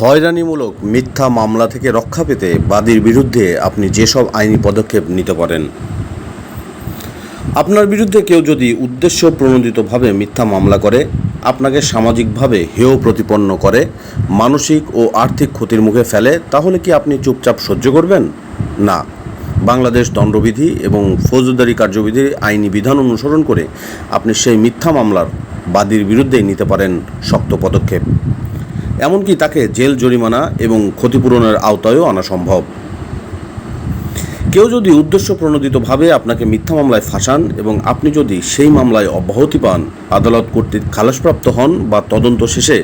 হয়রানিমূলক মিথ্যা মামলা থেকে রক্ষা পেতে বাদীর বিরুদ্ধে আপনি যেসব আইনি পদক্ষেপ নিতে পারেন। আপনার বিরুদ্ধে কেউ যদি উদ্দেশ্য প্রণোদিতভাবে মিথ্যা মামলা করে, আপনাকে সামাজিকভাবে হেয় প্রতিপন্ন করে, মানসিক ও আর্থিক ক্ষতির মুখে ফেলে, তাহলে কি আপনি চুপচাপ সহ্য করবেন? না। বাংলাদেশ দণ্ডবিধি এবং ফৌজদারি কার্যবিধির আইনি বিধান অনুসরণ করে আপনি সেই মিথ্যা মামলার বাদীর বিরুদ্ধেই নিতে পারেন শক্ত পদক্ষেপ। এমনকি তাকে জেল জরিমানা এবং ক্ষতিপূরণের আওতায়ও আনা সম্ভব। কেউ যদি উদ্দেশ্য প্রণোদিতভাবে আপনাকে মিথ্যা মামলায় ফাঁসান এবং আপনি যদি সেই মামলায় অব্যাহতি পান, আদালত কর্তৃক খালাসপ্রাপ্ত হন বা তদন্ত শেষে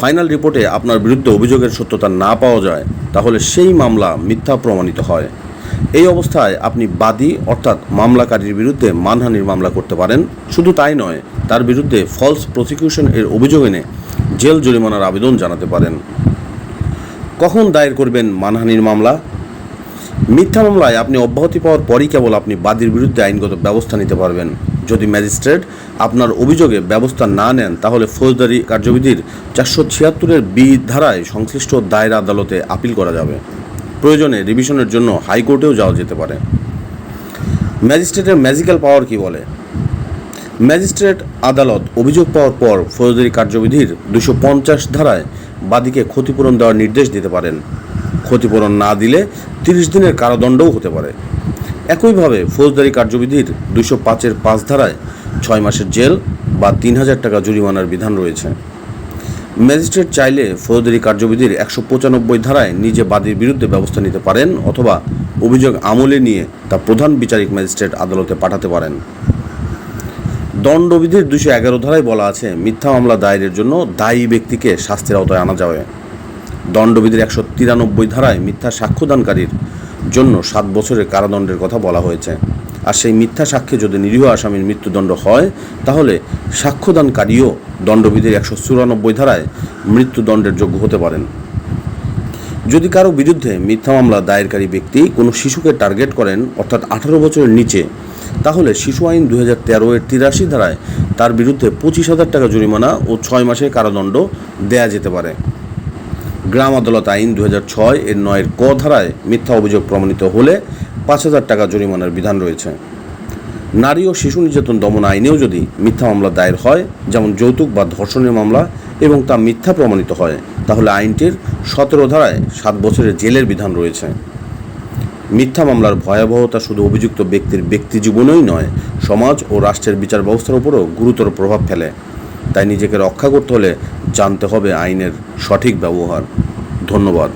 ফাইনাল রিপোর্টে আপনার বিরুদ্ধে অভিযোগের সত্যতা না পাওয়া যায়, তাহলে সেই মামলা মিথ্যা প্রমাণিত হয়। এই অবস্থায় আপনি বাদী, অর্থাৎ মামলাকারীর বিরুদ্ধে মানহানির মামলা করতে পারেন। শুধু তাই নয়, তার বিরুদ্ধে ফলস প্রসিকিউশন এর অভিযোগ এনে জেল জরিমানার আবেদন জানাতে পারেন। কখন দায়ের করবেন মানহানির মামলা? মিথ্যা মামলায় আপনি অব্যাহতি পাওয়ার পরই কেবল আপনি বাদীর বিরুদ্ধে আইনগত ব্যবস্থা নিতে পারবেন। যদি ম্যাজিস্ট্রেট আপনার অভিযোগে ব্যবস্থা না নেন, তাহলে ফৌজদারি কার্যবিধির চারশো ছিয়াত্তরের বি ধারায় সংশ্লিষ্ট দায়ের আদালতে আপিল করা যাবে। প্রয়োজনে রিভিশনের জন্য হাইকোর্টেও যাওয়া যেতে পারে। ম্যাজিস্ট্রেটের ম্যাজিক্যাল পাওয়ার কি বলে? ম্যাজিস্ট্রেট আদালত অভিযোগ পাওয়ার পর ফৌজদারি কার্যবিধির দুশো পঞ্চাশ ধারায় বাদীকে ক্ষতিপূরণ দেওয়ার নির্দেশ দিতে পারেন। ক্ষতিপূরণ না দিলে তিরিশ দিনের কারাদণ্ডও হতে পারে। একইভাবে ফৌজদারি কার্যবিধির দুশো পাঁচের পাঁচ ধারায় ছয় মাসের জেল বা তিন হাজার টাকা জরিমানার বিধান রয়েছে। ম্যাজিস্ট্রেট চাইলে ফৌজদারি কার্যবিধির একশো পঁচানব্বই ধারায় নিজে বাদীর বিরুদ্ধে ব্যবস্থা নিতে পারেন অথবা অভিযোগ আমলে নিয়ে তা প্রধান বিচারিক ম্যাজিস্ট্রেট আদালতে পাঠাতে পারেন। দণ্ডবিধির দুশো এগারো ধারায় বলা আছে, মিথ্যা মামলা দায়েরের জন্য দায়ী ব্যক্তিকে শাস্তির আওতায় আনা যাবে। দণ্ডবিধির একশো তিরানব্বই ধারায় মিথ্যা সাক্ষ্যদানকারীর জন্য সাত বছরের কারাদণ্ডের কথা বলা হয়েছে। আর সেই মিথ্যা সাক্ষ্যে যদি নিরীহ আসামির মৃত্যুদণ্ড হয়, তাহলে সাক্ষ্যদানকারীও দণ্ডবিধির একশো চুরানব্বই ধারায় মৃত্যুদণ্ডের যোগ্য হতে পারেন। যদি কারও বিরুদ্ধে মিথ্যা মামলা দায়েরকারী ব্যক্তি কোনো শিশুকে টার্গেট করেন, অর্থাৎ আঠারো বছরের নিচে তাহলে শিশু আইন দু হাজার তেরো এর তিরাশি ধারায় তার বিরুদ্ধে পঁচিশ হাজার টাকা জরিমানা ও ছয় মাসের কারাদণ্ড দেয়া যেতে পারে। গ্রাম আদালত আইন দু হাজার ছয় এর নয়ের ক ধারায় মিথ্যা অভিযোগ প্রমাণিত হলে পাঁচ হাজার টাকা জরিমানার বিধান রয়েছে। নারী ও শিশু নির্যাতন দমন আইনেও যদি মিথ্যা মামলা দায়ের হয়, যেমন যৌতুক বা ধর্ষণের মামলা এবং তা মিথ্যা প্রমাণিত হয়, তাহলে আইনটির সতেরো ধারায় সাত বছরের জেলের বিধান রয়েছে। মিথ্যা মামলার ভয়াবহতা শুধু অভিযুক্ত ব্যক্তির ব্যক্তি জীবনেই নয়, সমাজ ও রাষ্ট্রের বিচার ব্যবস্থার উপরও গুরুতর প্রভাব ফেলে। তাই নিজেকে রক্ষা করতে হলে জানতে হবে আইনের সঠিক ব্যবহার। ধন্যবাদ।